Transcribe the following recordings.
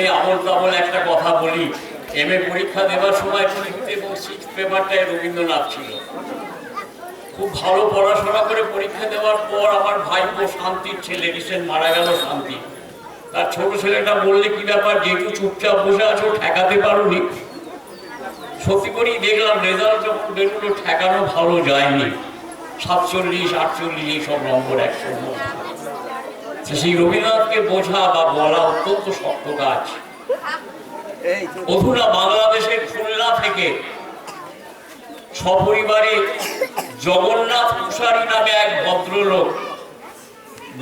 প্রথমেই আমল তামল একটা কথা বলি। এম এ পরীক্ষা দেওয়ার সময় এবং সিক্স পেপারটায় রবীন্দ্রনাথ ছিল। খুব ভালো পড়াশোনা করে পরীক্ষা দেওয়ার পর আমার ভাইপো শান্তির ছেলে রিসেন্ট মারা গেল শান্তি। তার ছোট ছেলেটা বললে, কি ব্যাপার? যেহেতু চুপচাপ বসে আছো, ঠেকাতে পারোনি? সত্যি করেই দেখলাম রেজাল্ট যখন বেরোলো, ঠেকানো ভালো যায়নি। সাতচল্লিশ, আটচল্লিশ, এইসব নম্বর একশোর মধ্যে তো সেই রবীন্দ্রনাথকে বোঝা বা বলা অত্যন্ত শক্ত কাজ। অধুনা বাংলাদেশের খুলনা থেকে সপরিবারে জগন্নাথ কুশারী নামে এক ভদ্রলোক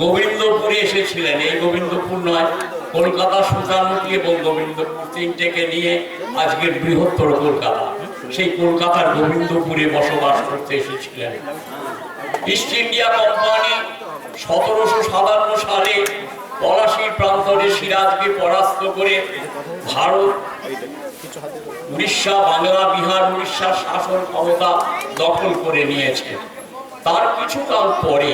গোবিন্দপুরে এসেছিলেন। এই গোবিন্দপুর নয় কলকাতা সুতানুটি এবং গোবিন্দপুর তিনটেকে নিয়ে আজকের বৃহত্তর কলকাতা। সেই কলকাতার গোবিন্দপুরে বসবাস করতে এসেছিলেন। ইস্ট ইন্ডিয়া কোম্পানি সতেরোশো সাতান্ন সালে পলাশির প্রান্তরে সিরাজকে পরাস্ত করে ভারত, উড়িষ্যা, বাংলা, বিহার, উড়িষ্যার শাসন ক্ষমতা দখল করে নিয়েছে। তার কিছুকাল পরে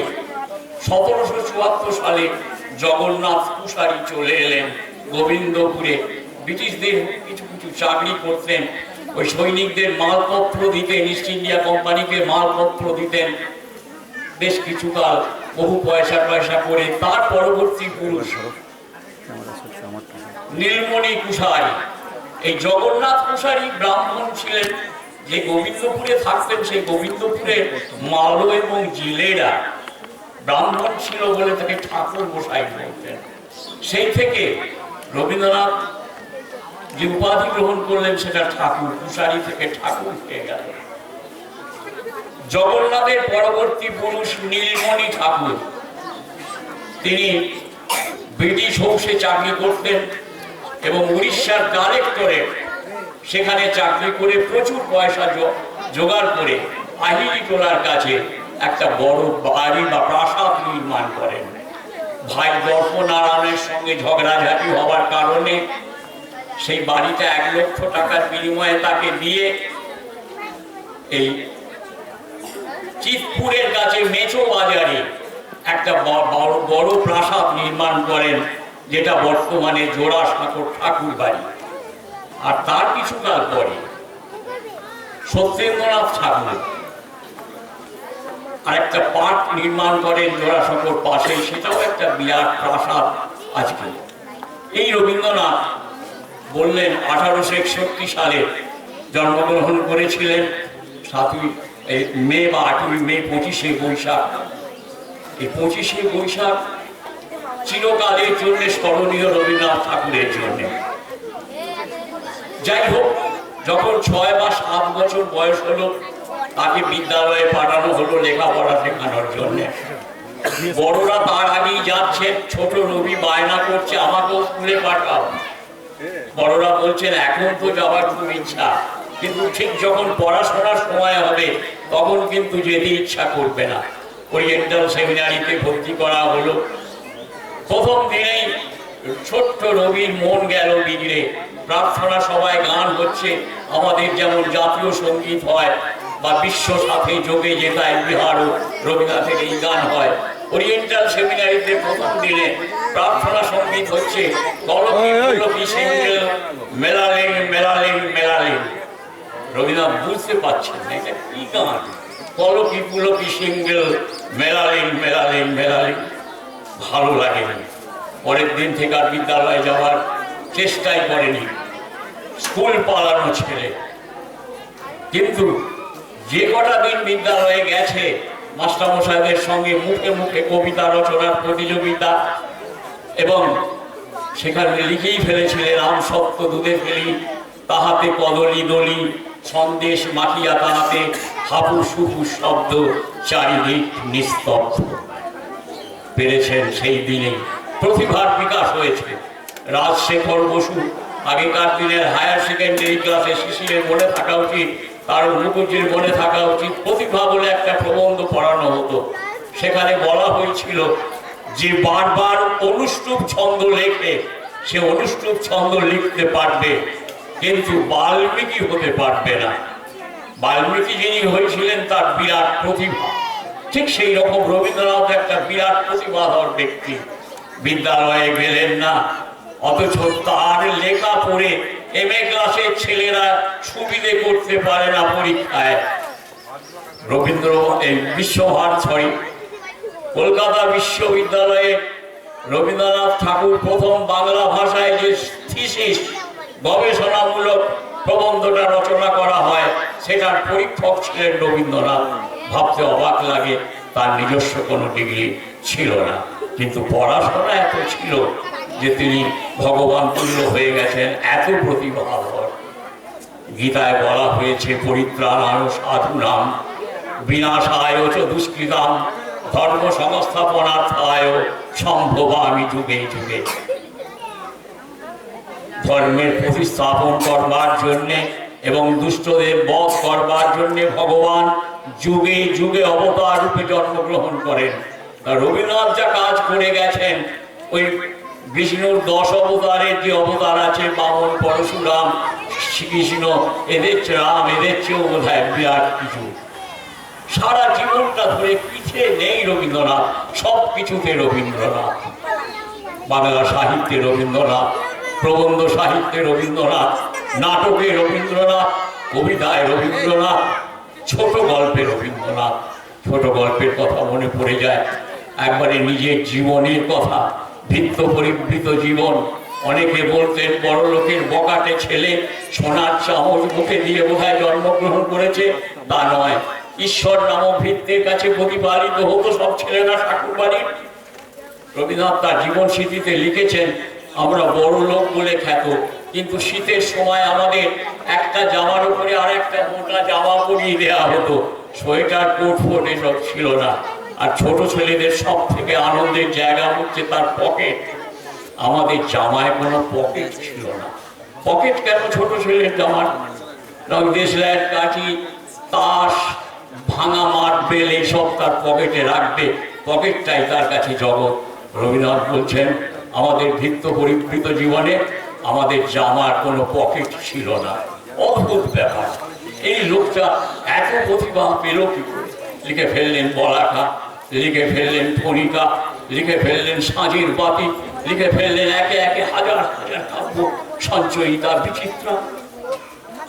সতেরোশো চুয়াত্তর সালে জগন্নাথ কুশারি চলে এলেন গোবিন্দপুরে। ব্রিটিশদের কিছু কিছু চাকরি করতেন, ওই সৈনিকদের মালপত্র দিতেন ইস্ট ইন্ডিয়া কোম্পানিকে মালপত্র দিতেন। বেশ কিছুকাল বহু পয়সা পয়সা করে তার পরবর্তী পুরুষ নীলমণি কুশারি। এই জগন্নাথ কুশারি ব্রাহ্মণ ছিলেন। যে গোবিন্দপুরে থাকতেন, সেই গোবিন্দপুরে মালো এবং জিলেরা ব্রাহ্মণ ছিল বলে তাকে ঠাকুর গোসাই বলতেন। সেই থেকে রবীন্দ্রনাথ যে উপাধি গ্রহণ করলেন, সেটা ঠাকুর কুশারি থেকে ঠাকুর হয়ে গেল। জগন্নাথের পরবর্তী পুরুষ নীলমণি ঠাকুর। তিনি ব্রিটিশ হাউসে চাকরি করতেন এবং উড়িষ্যার কালেক্টরে সেখানে চাকরি করে প্রচুর পয়সা জোগাড় করে আহিরি টোলার কাছে একটা বড় বাড়ি বা প্রাসাদ নির্মাণ করেন। ভাই দর্পনারায়ণের সঙ্গে ঝগড়াঝাটি হওয়ার কারণে সেই বাড়িটা এক লক্ষ টাকার বিনিময়ে তাকে দিয়ে এই চিতপুরের কাছে মেচো বাজারে একটা বড় বড় প্রাসাদ নির্মাণ করেন, যেটা বর্তমানে জোড়াসাঁকর ঠাকুর বাড়ি আর তার কিছুকাল পরে সত্যেন্দ্রনাথ ঠাকুর আর একটা পার্ক নির্মাণ করেন জোড়াসাঁকর পাশে, সেটাও একটা বিরাট প্রাসাদ আজকে। এই রবীন্দ্রনাথ বললেন, আঠারোশো একষট্টি সালে জন্মগ্রহণ করেছিলেন সাতই এই মে বা আটই মে, পঁচিশে বৈশাখ। এই পঁচিশে বৈশাখ চিরকালের জন্য স্মরণীয় রবীন্দ্রনাথ ঠাকুরের জন্য। যাই হোক, যখন ছয় বা সাত বছর বয়স হলো, তাকে বিদ্যালয়ে পাঠানো হলো লেখাপড়া শেখানোর জন্য। বড়রা তার আগেই যাচ্ছে, ছোট রবি বায়না করছে, আমাকেও স্কুলে পাঠাও। বড়রা বলছেন, এখন তো যাওয়ার খুব ইচ্ছা। কিন্তু ঠিক যখন পড়াশোনার সময় হবে তখন কিন্তু যেতে ইচ্ছা করবে না। ওরিয়েন্টাল সেমিনারিতে ভর্তি করা হলো। প্রথম দিনেই ছোট্ট রবির মন গেল বিগড়ে। প্রার্থনা সবাই গান হচ্ছে। আমাদের যেমন জাতীয় সংগীত হয় বা বিশ্ব সাথে যোগে যেতায় বিহার ও রবীন্দ্রনাথের এই গান হয়। ওরিয়েন্টাল সেমিনারিতে প্রথম দিনে প্রার্থনা সংগীত হচ্ছে। মেলালেন মেলালেন মেলালেন। রবীন্দ্রনাথ বুঝতে পারছেন না, এটা কি গান কলকি পুলকি সিঙ্গেল, মেলালেন মেলালেন মেলালেন। ভালো লাগেনি। পরের দিন থেকে আর বিদ্যালয়ে যাওয়ার চেষ্টাই করেনি। স্কুল পালানো ছেলে। কিন্তু যে কটা দিন বিদ্যালয়ে গেছে, মাস্টারমশাইদের সঙ্গে মুখে মুখে কবিতা, রচনার প্রতিযোগিতা, এবং সেখানে লিখেই ফেলেছিলেন আম সপ্ত দুধে ফেলি, তাহাতে কদলি দলি সন্দেশ মাখিয়া তাহাতে হাবু সুবু শব্দ চারিদিক নিস্তব্ধ। পেরেছেন সেই দিনে প্রতিভার বিকাশ হয়েছে। রাজশেখর বসু আগেকার দিনের হায়ার সেকেন্ডারি ক্লাসে শিশিরের মনে থাকা উচিত, তার মুখুজির মনে থাকা উচিত, প্রতিভা বলে একটা প্রবন্ধ পড়ানো হতো। সেখানে বলা হয়েছিল যে বারবার অনুষ্টুপ ছন্দ লেখে, সে অনুষ্টুপ ছন্দ লিখতে পারবে। কিন্তু বাল্মীকি হতে পারবে না। বাল্মীকি যিনি হয়েছিলেন তার বিরাট প্রতিভা। ঠিক সেই রকম রবীন্দ্রনাথ একটা বিরাট প্রতিভাধর ব্যক্তি। বিদ্যালয়ে গেলেন না, অথচ তার লেখা পড়ে এম এ ক্লাসের ছেলেরা সুবিধে করতে পারে না পরীক্ষায়। রবীন্দ্র এই বিশ্বভার সরি কলকাতা বিশ্ববিদ্যালয়ে রবীন্দ্রনাথ ঠাকুর প্রথম বাংলা ভাষায় যে থিসিস গবেষণামূলক প্রবন্ধটা রচনা করা হয়, সেটার পরীক্ষক ছিলেন রবীন্দ্রনাথ। ভাবতে অবাক লাগে, তার নিজস্ব কোনো ডিগ্রি ছিল না। কিন্তু পড়াশোনা এত ছিল যে তিনি ভগবান তুল্য হয়ে গেছেন, এত প্রতিভাধর গীতায় বলা হয়েছে, পরিত্রাণ সাধুনাম বিনাশায় চ দুষ্কৃতাম, ধর্ম সংস্থাপনার্থায় সম্ভবামি যুগে যুগে। ধর্মের প্রতিস্থাপন করবার জন্যে এবং দুষ্টদের বধ করবার জন্যে ভগবান যুগে যুগে অবতার রূপে জন্মগ্রহণ করেন। রবীন্দ্রনাথ যা কাজ করে গেছেন, ওই বিষ্ণুর দশ অবতারের যে অবতার আছে, বামন, পরশুরাম, শ্রীকৃষ্ণ, এদের চেয়ে রাম এদের চেয়েও বোধ হয় বিরাট কিছু। সারা জীবনটা ধরে পিছিয়ে নেই রবীন্দ্রনাথ সব কিছুতে রবীন্দ্রনাথ। বাংলা সাহিত্যে রবীন্দ্রনাথ প্রবন্ধ সাহিত্যে রবীন্দ্রনাথ, নাটকে রবীন্দ্রনাথ, কবিতায় রবীন্দ্রনাথ, ছোট গল্পে রবীন্দ্রনাথ। ছোট গল্পের কথা মনে পড়ে যায়। একবারে নিজের জীবনের কথা, ভিত্ত পরিবৃত জীবন। অনেকে বলতেন, বড় লোকের বকাটে ছেলে সোনার চামচ মুখে দিয়ে বোধহয় জন্মগ্রহণ করেছে। তা নয়, ঈশ্বর নাম ভিত্তের কাছে প্রতিপালিত হতো সব ছেলেরা ঠাকুর বাড়ির রবীন্দ্রনাথ তার জীবন স্মৃতিতে লিখেছেন আমরা বড় লোক বলে খ্যাত। কিন্তু শীতের সময় আমাদের একটা জামার উপরে আর একটা মোটা জামা পরিয়ে দেওয়া হতো। সোয়েটার, কোট, ফোট এসব ছিল না। আর ছোট ছেলেদের সব থেকে আনন্দের জায়গা হচ্ছে তার পকেট। আমাদের জামায় কোনো পকেট ছিল না। পকেট কেন ছোট ছেলের জামার? দেশলাইয়ের কাঠি তাস, ভাঙা মাঠ, বেল, এইসব তার পকেটে রাখবে। পকেটটাই তার কাছে জগৎ। রবীন্দ্রনাথ বলছেন আমাদের ভিত্ত পরিবৃত জীবনে আমাদের জামার কোনো পকেট ছিল না। অদ্ভুত ব্যাপার। এই লোকটা এত প্রতিভা পেল কি লিখে ফেললেন বলাকা লিখে ফেললেন ফণিকা, লিখে ফেললেন সাঁঝির বাতি, লিখে ফেললেন একে একে হাজার হাজার কাব্য সঞ্চয়িতা বিচিত্রা।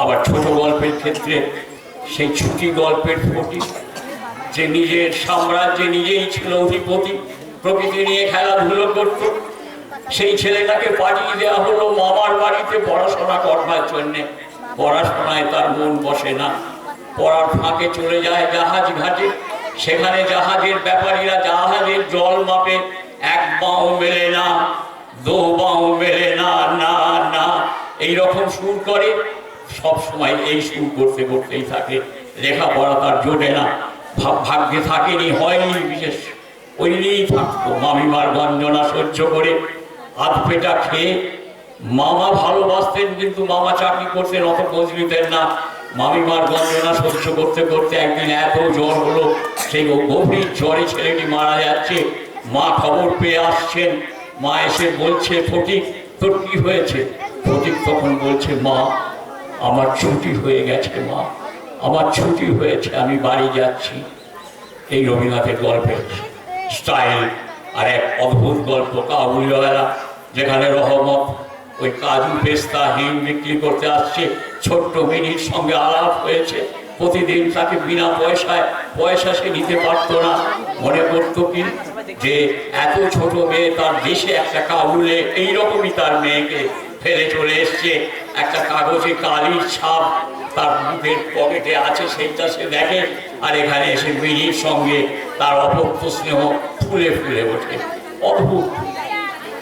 আবার ছোট গল্পের ক্ষেত্রে সেই ছুটি গল্পের ফটি যে নিজের সাম্রাজ্যে নিজেই ছিল অধিপতি, প্রকৃতি নিয়ে খেলাধুলো করত সেই ছেলেটাকে পাঠিয়ে দেওয়া হলো মামার বাড়িতে পড়াশোনা করবার জন্যে। পড়াশোনায় তার মন বসে না। পড়ার ফাঁকে চলে যায় জাহাজ ঘাটে। সেখানে জাহাজের ব্যাপারীরা জাহাজের জল মাপে, এক বাও মেলে না, দো বাও মেলে না না না। এইরকম সুর করে। সব সময় এই সুর করতে করতেই থাকে। লেখাপড়া তার জোটে না। ভাগ্যে থাকেনি, হয়নি বিশেষ। ওই নিয়েই থাকতো। মামিমার গঞ্জনা সহ্য করে। আধ পেটা খেয়ে মামা ভালোবাসতেন, কিন্তু মামা চাকরি করতেন অত খোঁজ নিতেন না। মামিমার গঞ্জনা সহ্য করতে করতে একদিন এত জ্বর হলো, সেই গভীর জ্বরে ছেলেটি মারা যাচ্ছে। মা খবর পেয়ে আসছেন। মা এসে বলছে, ফটিক, তোর কি হয়েছে? ফটিক তখন বলছে, মা, আমার ছুটি হয়ে গেছে, মা। আমার ছুটি হয়েছে, আমি বাড়ি যাচ্ছি। এই রবীন্দ্রনাথের গল্পের স্টাইল আর এক অদ্ভুত গল্প, কাবুলিওয়ালা। যেখানে রহমত, ওই কাজু পেস্তা, হিম বিক্রি করতে আসছে, ছোট্ট মিনির সঙ্গে আলাপ হয়েছে। প্রতিদিন তাকে বিনা পয়সায়, পয়সা সে নিতে পারতো না। মনে করতো কি? যে এত ছোট মেয়ে তার দেশে একটা কাবুলে এইরকমই তার মেয়েকে ফেলে চলে এসছে। একটা কাগজে কালির ছাপ তার বুকের পকেটে আছে, সেইটা সে দেখে। আর এখানে এসে মিনির সঙ্গে তার অপত্য স্নেহ ফুলে ফুলে ওঠে। অদ্ভুত।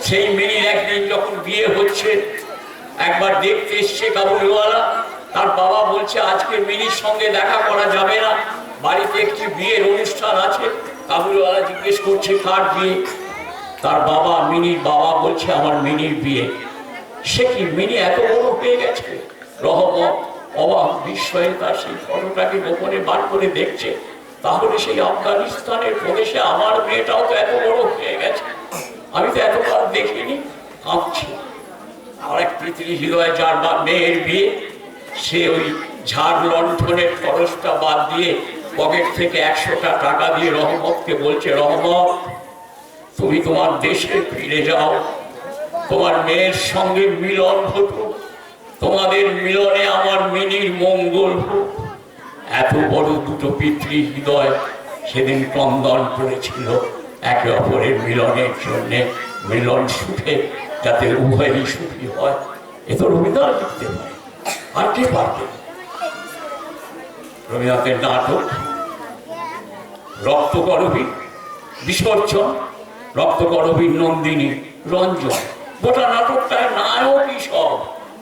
সেই মিনির একদিন যখন বিয়ে হচ্ছে, একবার দেখতে এসছে কাবুলিওয়ালা। তার বাবা বলছে, আজকে মিনির সঙ্গে দেখা করা যাবে না। বাড়িতে একটি বিয়ের অনুষ্ঠান আছে। কাবুলিওয়ালা জিজ্ঞেস করছে, কার বিয়ে? তার বাবা, মিনির বাবা বলছে, আমার মিনির বিয়ে। সে কি মিনি এত বড় হয়ে গেছে? রহমত, অবাক বিস্ময়ে তার সেই ফটোটাকে গোপনে বার করে দেখছে। তাহলে সেই আফগানিস্তানের প্রদেশে আমার মেয়েটাও তো এত বড় হয়ে গেছে। আমি তো এতবার দেখিনি। কাঁপছি আর এক পৃথিবী হৃদয় যার বা মেয়ের বিয়ে, সে ওই ঝাড় লণ্ঠনের খরচটা বাদ দিয়ে পকেট থেকে একশোটা টাকা দিয়ে রহমতকে বলছে, রহমত, তুমি তোমার দেশে ফিরে যাও। তোমার মেয়ের সঙ্গে মিলন ঘটুক তোমাদের মিলনে আমার মিনির মঙ্গল হোক। এত বড় দুটো পিতৃ হৃদয় সেদিন ক্রন্দন করেছিল। একে অপরের মিলনের জন্যে, মিলন সুখে যাতে উভয়ই সুখী হয়, এ তো রবীন্দ্রনাথ লিখতে পারে। আর কে পারবে? রবীন্দ্রনাথের নাটক রক্তকরবী বিসর্জন রক্তকরবী নন্দিনী, রঞ্জন। গোটা নাটকটায় নায়কই সব,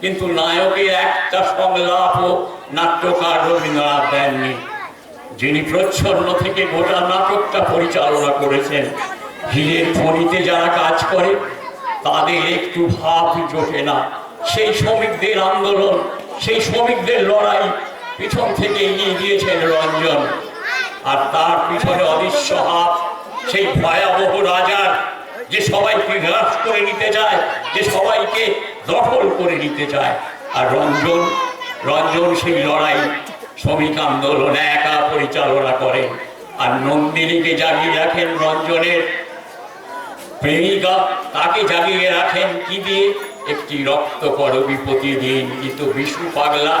কিন্তু নায়কের একটা সংলাপও নাট্যকার রবীন্দ্রনাথ দেননি। যিনি প্রচ্ছন্ন থেকে গোটা নাটকটা পরিচালনা করেছেন, হীরের খনিতে যারা কাজ করে, তাদের একটু ভাব জোটে না। সেই শ্রমিকদের আন্দোলন, সেই শ্রমিকদের লড়াই, পিছন থেকে এগিয়ে গিয়েছেন রঞ্জন। আর তার পিছনে অদৃশ্য হাত, সেই ভয়াবহ রাজার, যে সবাইকে গ্রাস করে নিতে চায়, যে সবাইকে দখল করে নিতে চায়। আর রঞ্জন রঞ্জন সেই লড়াই শ্রমিক আন্দোলন একা পরিচালনা করেন আর নন্দিনীকে জাগিয়ে রাখেন রঞ্জনের। প্রেমিকা, তাকে জাগিয়ে রাখেন কি দিয়ে? একটি রক্ত করবি প্রতিদিন। কিন্তু বিশু পাগলা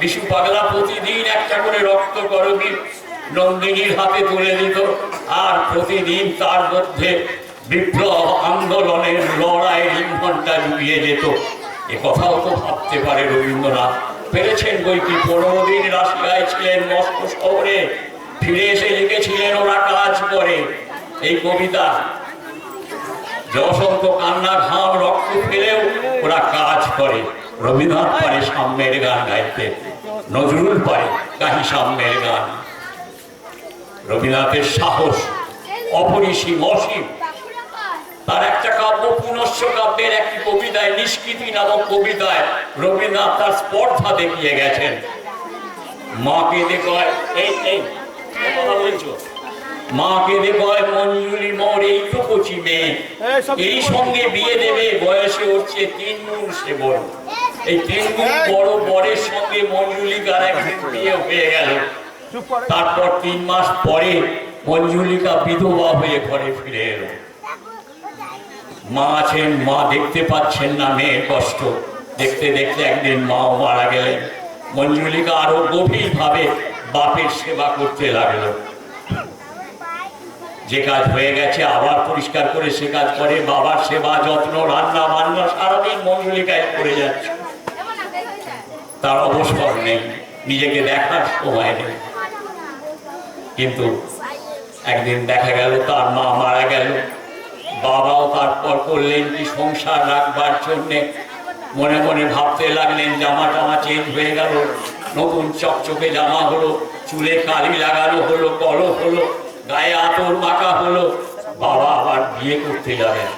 বিশু পাগলা প্রতিদিন একটা করে রক্ত করবি নন্দিনীর হাতে তুলে দিত। আর প্রতিদিন তার মধ্যে বিপ্লব আন্দোলনের লড়াই ঘণ্টা ডুবিয়ে যেত। এ কথাও তো ভাবতে পারে রবীন্দ্রনাথ। পেরেছেন বই কি পনেরো দিন রাশিয়ায় ছিলেন মস্কো শহরে। ফিরে এসে লিখেছিলেন ওরা কাজ করে। এই কবিতা যশন্ত কান্না ঘাম রক্ত ফেলেও ওরা কাজ করে। রবীন্দ্রনাথ পারে সাম্যের গান গাইতে, নজরুল পারে কাহি সাম্যের গান। রবীন্দ্রনাথের সাহস অপরিসীম অসীম। তার একটা কাব্য পুনশ্চ কাব্যের একটি কবিতায় নিষ্কৃতি নামক কবিতায় রবীন্দ্রনাথ তার স্পর্ধা দেখিয়ে গেছেন। মাকে দেখয় এই কথা বলছো? মর এই তো মেয়ে এই সঙ্গে বিয়ে দেবে বয়সে হচ্ছে তিন গুণ সে বড় এই। তিন গুণ বড় বরের সঙ্গে মঞ্জুলিকার একদিন বিয়ে হয়ে গেল। তারপর তিন মাস পরে মঞ্জুলিকা বিধবা হয়ে ঘরে ফিরে এলো। মা আছেন, মা দেখতে পাচ্ছেন না, মেয়ের কষ্ট। দেখতে দেখতে একদিন মাও মারা গেলেন। মঞ্জুলিকা আরও গভীর ভাবে বাপের সেবা করতে লাগল। যে কাজ হয়ে গেছে, আবার পরিষ্কার করে সে কাজ করে। বাবার সেবা, যত্ন, রান্না বান্না সারাদিন মঞ্জুলিকায় করে যাচ্ছে। তার অবসর নেই। নিজেকে দেখার সময় নেই। কিন্তু একদিন দেখা গেল, তার মা মারা গেল। বাবাও তারপর করলেন কি সংসার রাখবার জন্যে। মনে মনে ভাবতে লাগলেন, জামা টামা চেঞ্জ হয়ে গেল, নতুন চকচকে জামা হলো, চুলে কালি লাগানো হলো, কলম হলো, গায়ে আতর মাখা হলো। বাবা আবার বিয়ে করতে যাবেন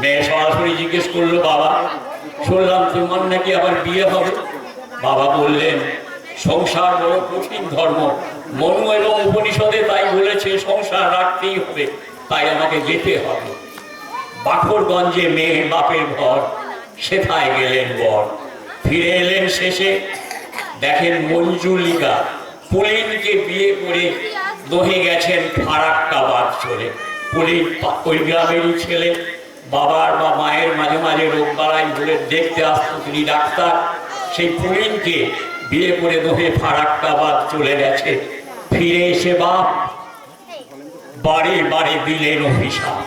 মেয়ে সরাসরি জিজ্ঞেস করল, বাবা, শুনলাম তোমার নাকি আবার বিয়ে হবে? বাবা বললেন, সংসার বড় কঠিন ধর্ম। মনু এবং উপনিষদে তাই বলেছে, সংসার রাখতেই হবে, তাই আমাকে যেতে হবে। বাখরগঞ্জে মেয়ে বাপের ঘর, সেথায় গেলেন বর। ফিরে এলেন শেষে, দেখেন মঞ্জুলিকা পুলিনকে বিয়ে করে দহে গেছেন ফারাক্কাবাদ চলে। পুলিন ওই গ্রামেরই ছেলে, বাবার বা মায়ের মাঝে মাঝে রোগ বাড়াই বলে দেখতে আসতো তিনি ডাক্তার। সেই পুলিনকে বিয়ে করে দহে ফারাক্কাবাদ চলে গেছে। ফিরে এসে বাপ, বাড়ি বাড়ি দিলেন অভিশাপ।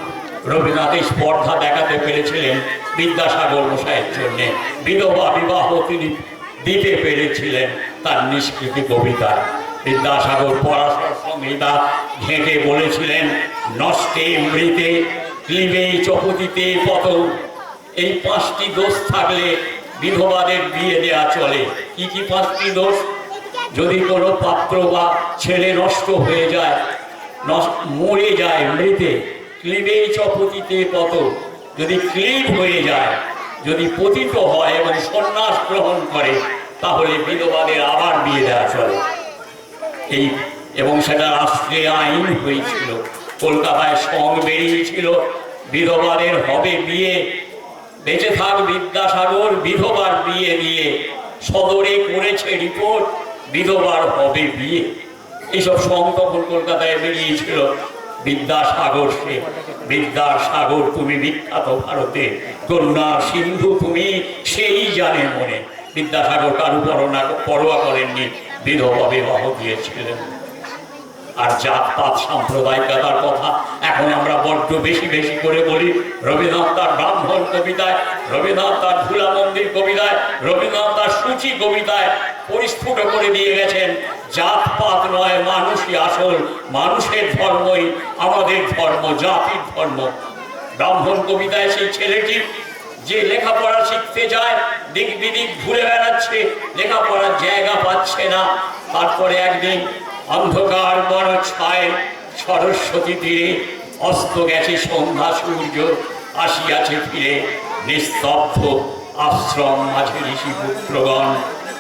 রবীন্দ্রনাথের স্পর্ধা দেখাতে পেরেছিলেন বিদ্যাসাগর মশাইয়ের জন্য। বিধবা বিবাহ তিনি দিতে পেরেছিলেন তার নিষ্কৃতি কবিতা। বিদ্যাসাগর পরাশর সংহিতা ঘেঁটে বলেছিলেন, নষ্টে মৃতে, ক্লিবে চপতিতে পত এই পাঁচটি দোষ থাকলে বিধবাদের বিয়ে দেয়া চলে। কি কি পাঁচটি দোষ? যদি কোনো পাত্র বা ছেলে নষ্ট হয়ে যায় মরে যায় মৃতে ক্লিবে চপতিতে পত। যদি ক্লিব হয়ে যায়, যদি পতিত হয় এবং সন্ন্যাস গ্রহণ করে, তাহলে বিধবাদের আবার বিয়ে দেওয়া চলে। এই এবং সেটা রাষ্ট্রে আইন হয়েছিল। কলকাতায় সং বেরিয়েছিল, বিধবাদের হবে বিয়ে। বেঁচে থাক বিদ্যাসাগর, বিধবার বিয়ে দিয়ে সদরে করেছে রিপোর্ট, বিধবার হবে বিয়ে। এইসব সং তখন কলকাতায় বেরিয়েছিল। বিদ্যাসাগর সে বিদ্যাসাগর, তুমি বিখ্যাত ভারতে। করুণা সিন্ধু তুমি, সেই জানে মনে। বিদ্যাসাগর কারু পরোয়া করেননি, বিধবা বিবাহ দিয়েছিলেন। আর জাতপাত সাম্প্রদায়িকতার কথা এখন আমরা বড্ড বেশি বেশি করে বলি। রবীন্দ্রনাথ তার ব্রাহ্মণ কবিতায়, রবীন্দ্রনাথ তার ধুলা মন্দির কবিতায়, রবীন্দ্রনাথ তার সূচি কবিতায় পরিস্ফুট করে দিয়ে গেছেন জাতপাত নয় মানুষই আসল, মানুষের ধর্মই আমাদের ধর্ম, জাতির ধর্ম। ব্রাহ্মণ কবিতায় সেই ছেলেটি যে লেখাপড়া শিখতে যায়, দিক বিদিক ঘুরে বেড়াচ্ছে, লেখাপড়ার জায়গা পাচ্ছে না। তারপরে একদিন অন্ধকার বড় ছায় সরস্বতী তীরে অস্ত গেছে সন্ধ্যা সূর্য আসিয়াছে ফিরে নিস্তব্ধ আশ্রম মাঝে ঋষি পুত্রগণ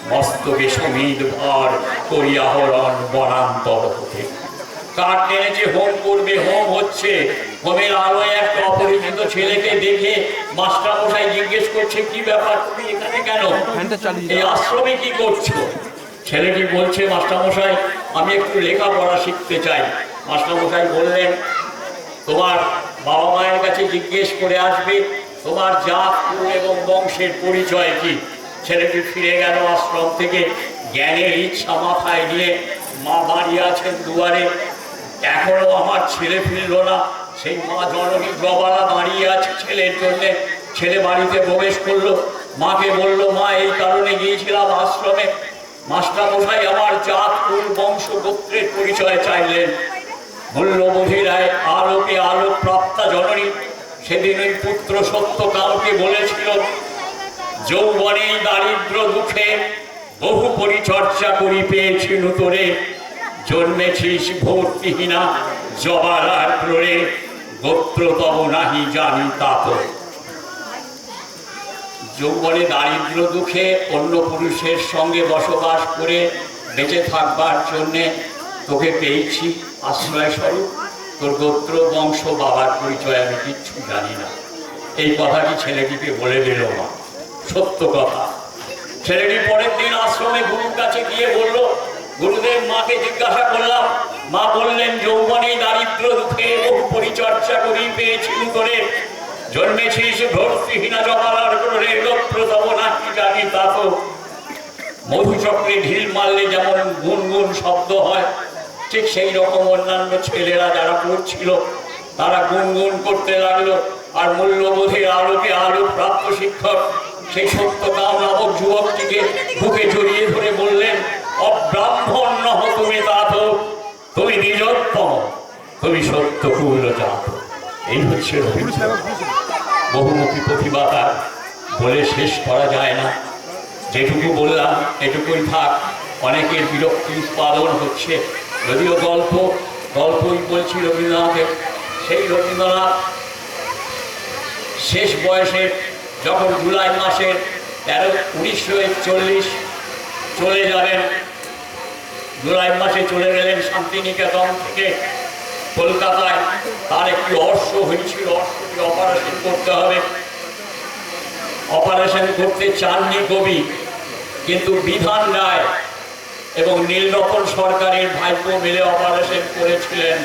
মস্তকে সমিত ভর করিয়া হরণ বনান্তর হতে। টেনেছে হোম করবে হোম হচ্ছে। হোমের আলোয় একটা অপরিচিত ছেলেকে দেখে মাস্টার মশাই জিজ্ঞেস করছে কি ব্যাপার? তুমি এখানে কেন? এই আশ্রমে কি করছ? ছেলেটি বলছে, মাস্টারমশাই, আমি একটু লেখাপড়া শিখতে চাই। মাস্টারমশাই বললেন, তোমার বাবা মায়ের কাছে জিজ্ঞেস করে আসবে, তোমার জাত এবং বংশের পরিচয় কি? ছেলেটি ফিরে গেল আশ্রম থেকে, জ্ঞানের ইচ্ছা মাথায় নিয়ে, মা দাঁড়িয়ে আছেন দুয়ারে, এখনও আমার ছেলে ফিরলো না, সেই মা জননী জবালা দাঁড়িয়ে আছে ছেলের জন্য। ছেলে বাড়িতে প্রবেশ করল, মাকে বলল, মা, এই কারণে গিয়েছিলাম আশ্রমে মাস্টার মশাই, আমার জাত কুল বংশ গোত্রের পরিচয় চাইলেন। মূল্যবোধীরায় আলোকে আলোক প্রাপ্তা জননী, সেদিন ওই পুত্র সত্য কাউকে বলেছিল, যৌবনে দারিদ্র দুঃখে বহু পরিচর্যা করি পেয়েছি নূতরে জন্মেছিস ভর্তিহীনা জবালার প্ররে গোত্র তব নাহি জানি তাপ যৌবনে দারিদ্র দুঃখে অন্য পুরুষের সঙ্গে বসবাস করে বেঁচে থাকবার জন্যে তোকে পেয়েছি আশ্রয় স্বরূপ তোর গোত্র, বংশ, বাবার পরিচয় আমি কিচ্ছু জানি না। এই কথাটি ছেলেটিকে বলে দিল মা। সত্য কথা। ছেলেটি পরের দিন আশ্রমে গুরুর কাছে গিয়ে বলল, গুরুদেব, মাকে জিজ্ঞাসা করলাম। মা বললেন যৌবনে দারিদ্র দুঃখে বহু পরিচর্যা করি পেয়েছি করে জন্মেছিস ভক্তিহীনা জমালার করে লক্ষ্যতম নাকি জানি তা তো মধুচক্রে ঢিল মারলে যেমন গুনগুন শব্দ হয়, ঠিক সেই রকম অন্যান্য ছেলেরা যারা পড়ছিল, তারা গুনগুন করতে লাগল। আর মূল্যবোধের আলোকে আলো প্রাপ্ত শিক্ষক সেই সত্যকাম নামক যুবকটিকে বুকে জড়িয়ে ধরে বললেন, অব্রাহ্মণ নহ তুমি তাত, তুমি নিজোত্তম তুমি সত্য কুল জাত। এই হচ্ছে বহুমুখী প্রতিভা বলে শেষ করা যায় না। যেটুকু বললাম, এটুকুই থাক। অনেকের বিরক্তি উৎপাদন হচ্ছে। যদিও গল্প, গল্পই বলছি রবীন্দ্রনাথের, সেই রবীন্দ্রনাথ শেষ বয়সে যখন জুলাই মাসের তেরো উনিশশো একচল্লিশ চলে যাবেন, জুলাই মাসে চলে গেলেন শান্তিনিকেতন থেকে কলকাতায়। তার একটি অর্শ হয়েছিল অর্শটি অপারেশন করতে হবে। অপারেশন করতে চাননি কবি, কিন্তু বিধান রায় এবং নীলরতন সরকারের ভাইপো মিলে অপারেশন করেছিলেন।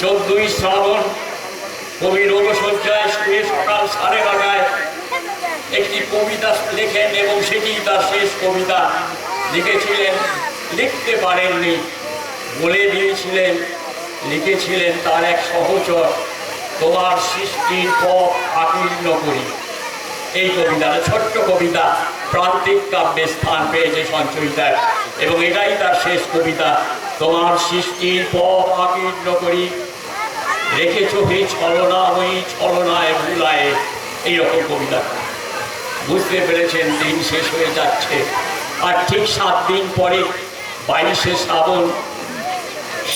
চোদ্দই শ্রাবণ কবি রোগশয্যায় শুয়ে সকাল সাড়ে নটায় একটি কবিতা লেখেন এবং সেটি তার শেষ কবিতা লিখেছিলেন। লিখতে পারেননি, বলে দিয়েছিলেন, লিখেছিলেন তার এক সহচর, তোমার সৃষ্টির পথ আকীর্ণ করি। এই কবিতাটা ছোট্ট কবিতা, প্রান্তিক কাব্যে স্থান পেয়েছে সঞ্চয়িতার এবং এটাই তার শেষ কবিতা, তোমার সৃষ্টির পথ আকীর্ণ করি। রেখেছ হে ছলনা, ওই ছলনায় ভুলায়। এইরকম কবিতা। বুঝতে পেরেছেন, দিন শেষ হয়ে যাচ্ছে। আর ঠিক সাত দিন পরে বাইশে শ্রাবণ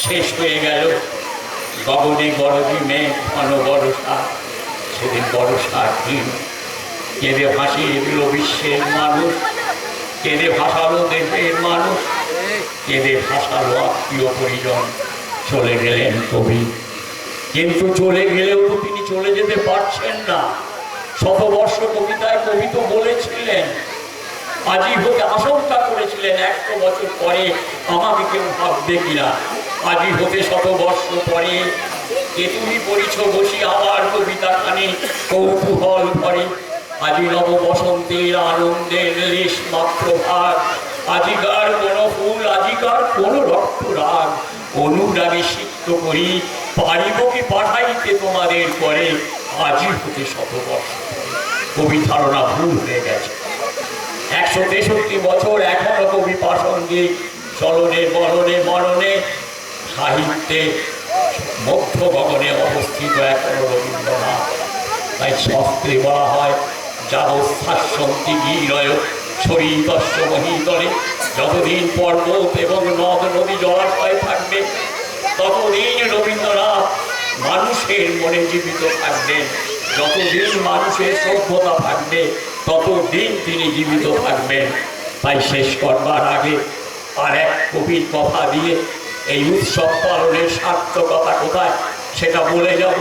শেষ হয়ে গেল। গগনে গরবি মেঘ ঘন বরষা সেদিন বরষার দিন। কেঁদে ভাসিয়ে দিল বিশ্বের মানুষ, কেঁদে ভাসালো দেশের মানুষ, কেঁদে ভাসালো আত্মীয় পরিজন। চলে গেলেন কবি। কিন্তু চলে গেলেও তিনি চলে যেতে পারছেন না। শতবর্ষ কবিতায় কবি তো বলেছিলেন আজই হতে আশঙ্কা করেছিলেন, একশো বছর পরে আমাকে কেউ ভাববে কিনা। আজই হতে শতবর্ষ পরে কে তুমি পড়িছ বসি আমার কবিতা খানি কৌতূহল ভরে। আজি নব বসন্তের আনন্দের লেশ মাত্র ভাগ। আজিকার কোন ফুল, আজিকার কোন রক্ত রাগ অনুরাগে সিদ্ধ করি, পারিব কি পাঠাইতে তোমাদের করে আজি হতে শতবর্ষ কবি ধারণা ভুল হয়ে গেছে। একশো তেষট্টি বছর এখনও কবি প্রাসঙ্গিক চলনে, বলনে মরণে সাহিত্যে, মধ্য গগনে অবস্থিত এখনও রবীন্দ্রনাথ তাই শাস্ত্রে বলা হয় যাবস্থাসন্তি গিরয় শরীরদস্য মহিতলে যতদিন পর্বত এবং নদ নদী জলাশয় থাকবে, ততদিন রবীন্দ্রনাথ মানুষের মনে জীবিত থাকবেন। যতদিন মানুষের সভ্যতা থাকবে, ততদিন তিনি জীবিত থাকবেন। তাই শেষ করবার আগে আর এক কবির কথা দিয়ে এই উৎসব পালনের সার্থকতা কোথায়, সেটা বলে যাব।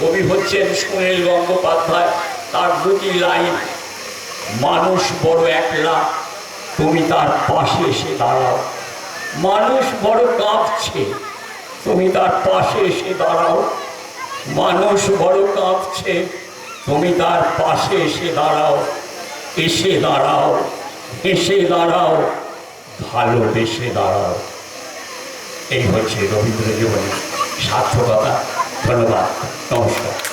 কবি হচ্ছেন সুনীল গঙ্গোপাধ্যায়। তার দুটি লাইন মানুষ বড় একলা, তুমি তার পাশে এসে দাঁড়াও। মানুষ বড় কাঁপছে, তুমি তার পাশে এসে দাঁড়াও। মানুষ বড় কাঁপছে, তুমি তার পাশে এসে দাঁড়াও। এসে দাঁড়াও এসে দাঁড়াও, ভালোবেসে দাঁড়াও। এই হচ্ছে রবীন্দ্র জীবনের সার্থকতা। ধন্যবাদ, নমস্কার।